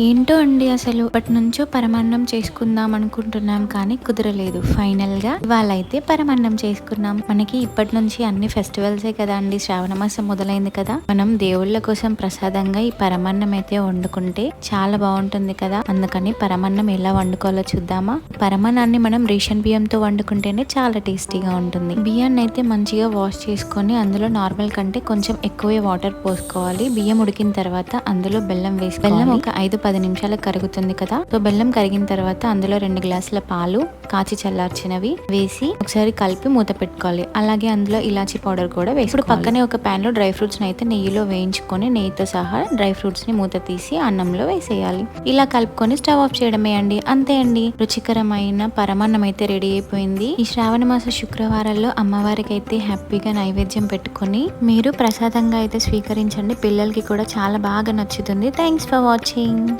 ఏంటో అండి అసలు? ఇప్పటి నుంచో పరమాన్నం చేసుకుందాం అనుకుంటున్నాం కానీ కుదరలేదు. ఫైనల్గా ఇవాళ అయితే పరమాన్నం చేసుకున్నాం. మనకి ఇప్పటి నుంచి అన్ని ఫెస్టివల్సే కదా అండి. శ్రావణ మాసం మొదలైంది కదా. మనం దేవుళ్ళ కోసం ప్రసాదంగా ఈ పరమాన్నం అయితే వండుకుంటే చాలా బాగుంటుంది కదా. అందుకని పరమాన్నం ఎలా వండుకోవాలో చూద్దామా? పరమాన్నాన్ని మనం రేషన్ బియ్యంతో వండుకుంటేనే చాలా టేస్టీగా ఉంటుంది. బియ్యాన్ని అయితే మంచిగా వాష్ చేసుకొని అందులో నార్మల్ కంటే కొంచెం ఎక్కువే వాటర్ పోసుకోవాలి. బియ్యం ఉడికిన తర్వాత అందులో బెల్లం వేసి బెల్లం ఒక ఐదు పది నిమిషాలకు కరుగుతుంది కదా. సో బెల్లం కరిగిన తర్వాత అందులో రెండు గ్లాసుల పాలు కాచి చల్లార్చినవి వేసి ఒకసారి కలిపి మూత పెట్టుకోవాలి. అలాగే అందులో ఇలాచీ పౌడర్ కూడా వేసి ఇప్పుడు పక్కనే ఒక ప్యాన్లో డ్రై ఫ్రూట్స్ అయితే నెయ్యిలో వేయించుకొని నెయ్యితో సహా డ్రై ఫ్రూట్స్ని మూత తీసి అన్నంలో వేసేయాలి. ఇలా కలుపుకొని స్టవ్ ఆఫ్ చేయడమే అండి. అంతే అండి. రుచికరమైన పరమాన్నం అయితే రెడీ అయిపోయింది. ఈ శ్రావణ మాస శుక్రవారాల్లో అమ్మవారికి అయితే హ్యాపీగా నైవేద్యం పెట్టుకొని మీరు ప్రసాదంగా అయితే స్వీకరించండి. పిల్లలకి కూడా చాలా బాగా నచ్చుతుంది. Thanks for watching.